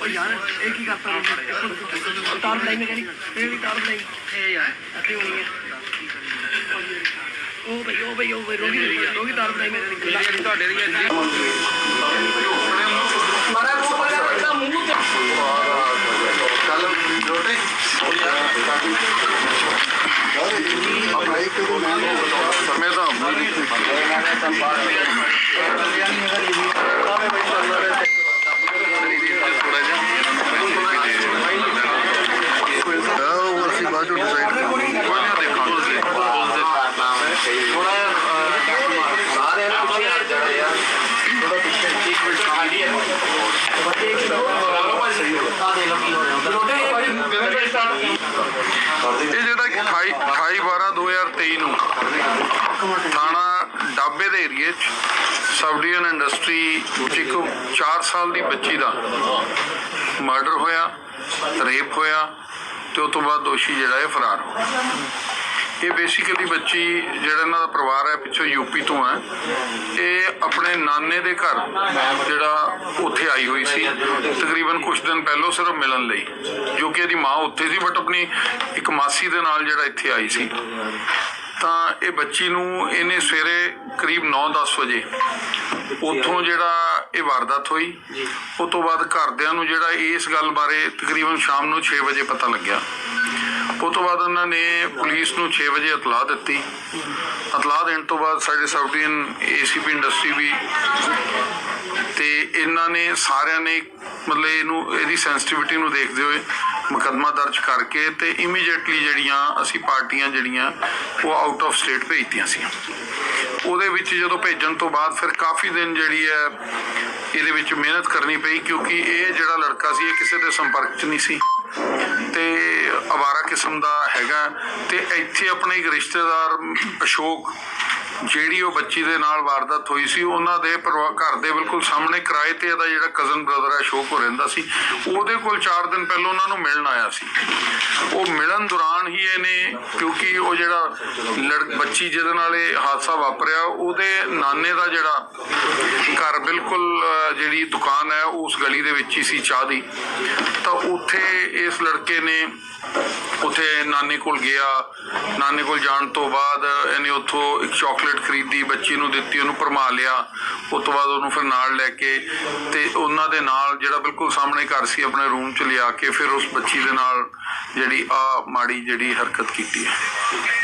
ਉਹ ਯਾਰ ਇਹ ਕੀ ਕਰਤਾ ਉਹ ਤਾਰ ਬਲਾਈ ਮੈਂ ਕਹਿੰਦੀ ਇਹ ਵੀ ਤਾਰ ਬਲਾਈ ਇਹ ਯਾਰ ਅੱਤੇ ਹੋਣੀ ਹੈ ਉਹ ਬਈ ਉਹ ਬਈ ਉਹ ਬਈ ਰੋਗੀ ਰੋਗੀ ਤਾਰ ਬਲਾਈ ਮੇਰੇ ਜਿਹੜੀ ਤੁਹਾਡੇ ਦੀ ਮਾਰਾ ਰੂਪ ਵਗੈਰਾ ਦਾ ਮੂੰਹ ਤੇ ਚੱਲ ਜੋਟੇ ਸਮੇਂ ਤਾਂ ਉਹ ਅਸੀਂ ਬਾਅਦ ਚੋਂ ਡਿਸਾਈਡ ਕਰਾਂਗੇ ਕੋਈ ਨਾ ਦੇਖਾਂਗੇ ਥੋੜਾ ਸਾਰੇ ਨਾ ਬਾਹਰ ਜਾ ਯਾਰ ਥੋੜਾ ਪਿੱਛੇ ਇੱਕ ਮਿੰਟ ਖਾਲੀ ਹੈ ਬੱਚੇ ਇੱਕ ਆ ਦੇ ਲੱਗੀ ਹੋ ਰਿਹਾ ਲੋਟੇ ਇਹ ਜਿਹੜਾ 28 28 12 2023 ਨੂੰ ਥਾਣਾ ਡਾਬੇ ਦੇ ਏਰੀਏ 'ਚ ਸਬ ਡਿਵੀਜ਼ਨ ਇੰਡਸਟਰੀ ਇੱਕ 4 ਸਾਲ ਦੀ ਬੱਚੀ ਦਾ ਮਰਡਰ ਹੋਇਆ, ਰੇਪ ਹੋਇਆ ਤੇ ਉਸ ਤੋਂ ਬਾਅਦ ਦੋਸ਼ੀ ਜਿਹੜਾ ਹੈ ਫਰਾਰ ਹੋ ਇਹ ਬੇਸਿਕਲੀ ਬੱਚੀ ਜਿਹੜਾ ਇਹਨਾਂ ਦਾ ਪਰਿਵਾਰ ਹੈ, ਪਿੱਛੋਂ ਯੂਪੀ ਤੋਂ ਹੈ। ਇਹ ਆਪਣੇ ਨਾਨੇ ਦੇ ਘਰ ਜਿਹੜਾ ਆਈ ਹੋਈ ਸੀ। ਤਕਰੀਬਨ ਕੁਝ ਦਿਨ ਪਹਿਲਾਂ ਸਿਰਫ ਮਿਲਣ ਲਈ। ਜੋ ਕਿ ਇਹਦੀ ਮਾਂ ਉੱਥੇ ਸੀ ਬਟ ਆਪਣੀ ਇੱਕ ਮਾਸੀ ਦੇ ਨਾਲ ਜਿਹੜਾ ਇੱਥੇ ਆਈ ਸੀ। ਤਾਂ ਇਹ ਬੱਚੀ ਨੂੰ ਇਹਨੇ ਸਵੇਰੇ ਕਰੀਬ 9-10 ਵਜੇ ਉੱਥੋਂ ਜਿਹੜਾ ਇਹ ਵਾਰਦਾਤ ਹੋਈ। ਉਸ ਤੋਂ ਬਾਅਦ ਘਰਦਿਆਂ ਨੂੰ ਜਿਹੜਾ ਇਸ ਗੱਲ ਬਾਰੇ ਤਕਰੀਬਨ ਸ਼ਾਮ ਨੂੰ 6 ਵਜੇ ਪਤਾ ਲੱਗਿਆ। ਉਸ ਤੋਂ ਬਾਅਦ ਉਹਨਾਂ ਨੇ ਪੁਲਿਸ ਨੂੰ 6 ਵਜੇ ਇਤਲਾਹ ਦਿੱਤੀ। ਇਤਲਾਹ ਦੇਣ ਤੋਂ ਬਾਅਦ ਸਾਡੇ ਸਬ ਡਿਵੀਜ਼ਨ ਏਸੀਪੀ ਇੰਡਸਟਰੀ ਵੀ ਤੇ ਇਹਨਾਂ ਨੇ ਸਾਰਿਆਂ ਨੇ ਮਤਲਬ ਇਹਨੂੰ, ਇਹਦੀ ਸੈਂਸਿਟੀਵਿਟੀ ਨੂੰ ਦੇਖਦੇ ਹੋਏ ਮੁਕੱਦਮਾ ਦਰਜ ਕਰਕੇ ਤੇ ਇਮੀਡੀਏਟਲੀ ਜਿਹੜੀਆਂ ਅਸੀਂ ਪਾਰਟੀਆਂ ਜਿਹੜੀਆਂ, ਉਹ ਆਊਟ ਆਫ ਸਟੇਟ ਭੇਜਤੀਆਂ ਸੀ ਉਹਦੇ ਵਿੱਚ ਜਦੋਂ ਭੇਜਣ ਤੋਂ ਬਾਅਦ ਫਿਰ ਕਾਫੀ ਦਿਨ ਜਿਹੜੀ ਹੈ ਇਹਦੇ ਵਿੱਚ ਮਿਹਨਤ ਕਰਨੀ ਪਈ ਕਿਉਂਕਿ ਇਹ ਜਿਹੜਾ ਲੜਕਾ ਸੀ, ਇਹ ਕਿਸੇ ਦੇ ਸੰਪਰਕ 'ਚ ਨਹੀਂ ਸੀ। ਤੇ ਅਵਾਰਾ ਕਿਸਮ ਦਾ ਹੈਗਾ ਤੇ ਇੱਥੇ ਆਪਣੇ ਇੱਕ ਰਿਸ਼ਤੇਦਾਰ ਅਸ਼ੋਕ ਜਿਹੜੀ ਉਹ ਬੱਚੀ ਦੇ ਨਾਲ ਵਾਰਦਾਤ ਹੋਈ ਸੀ, ਉਹਨਾਂ ਦੇ ਪਰਿਵਾ- ਘਰ ਦੇ ਬਿਲਕੁਲ ਸਾਹਮਣੇ ਕਿਰਾਏ ਤੇ ਇਹਦਾ ਜਿਹੜਾ ਕਜ਼ਨ ਬ੍ਰਦਰ ਹੈ ਸ਼ੋਕ ਉਹ ਰਹਿੰਦਾ ਸੀ। ਉਹਦੇ ਕੋਲ 4 ਦਿਨ ਪਹਿਲਾਂ ਉਹਨਾਂ ਨੂੰ ਮਿਲਣ ਆਇਆ ਸੀ। ਉਹ ਮਿਲਣ ਦੌਰਾਨ ਹੀ ਇਹਨੇ, ਕਿਉਂਕਿ ਉਹ ਜਿਹੜਾ ਲੜ, ਬੱਚੀ ਜਿਹਦੇ ਨਾਲ ਇਹ ਹਾਦਸਾ ਵਾਪਰਿਆ, ਉਹਦੇ ਨਾਨੇ ਦਾ ਜਿਹੜਾ ਘਰ ਬਿਲਕੁਲ ਜਿਹੜੀ ਦੁਕਾਨ ਹੈ, ਉਸ ਗਲੀ ਦੇ ਵਿੱਚ ਹੀ ਸੀ ਚਾਹ ਦੀ। ਤਾਂ ਉੱਥੇ ਇਸ ਲੜਕੇ ਨੇ, ਉੱਥੇ ਨਾਨੇ ਕੋਲ ਗਿਆ। ਨਾਨੇ ਕੋਲ ਜਾਣ ਤੋਂ ਬਾਅਦ ਇਹਨੇ ਉੱਥੋਂ ਇੱਕ ਚੌਕ ਚਾਕਲੇਟ ਖਰੀਦੀ ਬੱਚੀ ਨੂੰ ਦਿੱਤੀ ਉਹਨੂੰ ਭਰਮਾ ਲਿਆ। ਉਸ ਤੋਂ ਬਾਅਦ ਉਹਨੂੰ ਫਿਰ ਨਾਲ ਲੈ ਕੇ ਤੇ ਉਹਨਾਂ ਦੇ ਨਾਲ ਜਿਹੜਾ ਬਿਲਕੁਲ ਸਾਹਮਣੇ ਘਰ ਸੀ ਆਪਣੇ ਰੂਮ ਚ ਲਿਆ ਕੇ ਫਿਰ ਉਸ ਬੱਚੀ ਦੇ ਨਾਲ ਜਿਹੜੀ ਆ ਮਾੜੀ ਜਿਹੜੀ ਹਰਕਤ ਕੀਤੀ ਹੈ।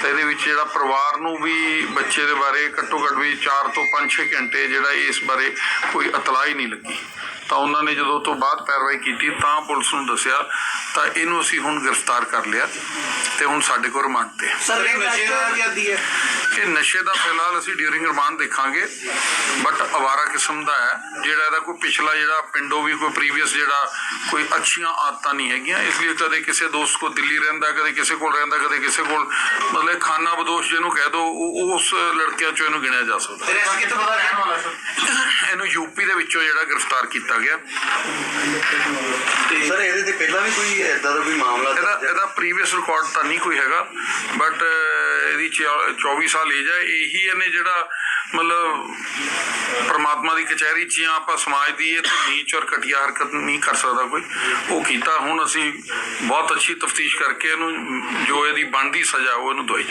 ਤਾਂ ਇਹਦੇ ਵਿੱਚ ਜਿਹੜਾ ਪਰਿਵਾਰ ਨੂੰ ਵੀ ਬੱਚੇ ਦੇ ਬਾਰੇ ਘੱਟੋ ਘੱਟ ਵੀ 4 ਤੋਂ 5-6 ਘੰਟੇ ਜਿਹੜਾ ਇਸ ਬਾਰੇ ਕੋਈ ਇਤਲਾਹ ਹੀ ਨਹੀਂ ਲੱਗੀ। ਤਾਂ ਉਹਨਾਂ ਨੇ ਜਦੋਂ ਉਹ ਤੋਂ ਬਾਅਦ ਪੈਰਵਾਈ ਕੀਤੀ ਤਾਂ ਪੁਲਿਸ ਨੂੰ ਦੱਸਿਆ ਤਾਂ ਇਹਨੂੰ ਅਸੀਂ ਹੁਣ ਗ੍ਰਿਫਤਾਰ ਕਰ ਲਿਆ ਤੇ ਹੁਣ ਸਾਡੇ ਕੋਲ ਰਿਮਾਂਡ ਤੇ। ਸਰ ਇਹ ਨਸ਼ੇ ਦਾ ਜਾਂਦੀ ਹੈ। ਇਹ ਨਸ਼ੇ ਦਾ ਫਿਲਹਾਲ ਅਸੀਂ ਡਿਊਰਿੰਗ ਰਿਮਾਂਡ ਦੇਖਾਂਗੇ ਬਟ ਅਵਾਰਾ ਕਿਸਮ ਦਾ ਹੈ ਜਿਹੜਾ ਇਹਦਾ ਕੋਈ ਪਿਛਲਾ ਜਿਹੜਾ ਪਿੰਡੋਂ ਵੀ ਕੋਈ ਪ੍ਰੀਵੀਅਸ ਜਿਹੜਾ ਕੋਈ ਅੱਛੀਆਂ ਆਦਤਾਂ ਨਹੀਂ ਹੈਗੀਆਂ ਇਸ ਲਈ ਕਦੇ ਕਿਸੇ ਦੋਸਤ ਕੋ ਦਿੱਲੀ ਰਹਿੰਦਾ ਕਦੇ ਕਿਸੇ ਕੋਲ ਰਹਿੰਦਾ ਕਦੇ ਕਿਸੇ ਕੋਲ ਮਤਲਬ ਖਾਨਾ ਬਦੋਸ਼ ਜਿਹਨੂੰ ਕਹਿ ਦੋ ਉਹ ਉਸ ਲੜਕਿਆਂ ਚੋਂ ਇਹਨੂੰ ਗਿਣਿਆ ਜਾ ਸਕਦਾ। ਤੇਰੇ ਅਸੀਂ ਕਿੱਥੇ ਪਤਾ ਰਹਿਣ ਵਾਲਾ ਸਰ? ਇਹਨੂੰ ਯੂਪੀ ਦੇ ਵਿੱਚੋਂ ਜਿਹੜਾ ਗ੍ਰਿਫਤਾਰ ਕੀਤਾ ਗਿਆ। ਸਰ ਇਹਦੇ ਤੇ ਪਹਿਲਾਂ ਵੀ ਕੋਈ ਏਦਾਂ ਦਾ ਕੋਈ ਮਾਮਲਾ ਹੈ? ਇਹਦਾ ਪ੍ਰੀਵੀਅਸ ਰਿਕਾਰਡ ਤਾਂ ਨਹੀਂ ਕੋਈ ਹੈਗਾ ਬਟ ਇਹਦੀ ਚੌ- 24 ਸਾਲ ਏਜ ਹੈ, ਇਹੀ ਇਹਨੇ ਜਿਹੜਾ ਮਤਲਬ ਪਰਮਾਤਮਾ ਦੀ ਕਚਹਿਰੀ 'ਚ ਜਾਂ ਆਪਾਂ ਸਮਾਜ ਦੀ ਇਹ ਤਾਂ ਨੀਚ ਔਰ ਘਟੀਆ ਹਰਕਤ ਨਹੀਂ ਕਰ ਸਕਦਾ ਕੋਈ। ਉਹ ਕੀਤਾ, ਹੁਣ ਅਸੀਂ ਬਹੁਤ ਅੱਛੀ ਤਫਤੀਸ਼ ਕਰਕੇ ਇਹਨੂੰ ਜੋ ਇਹਦੀ ਬਣਦੀ ਸਜ਼ਾ, ਉਹ ਇਹਨੂੰ ਦਵਾਈ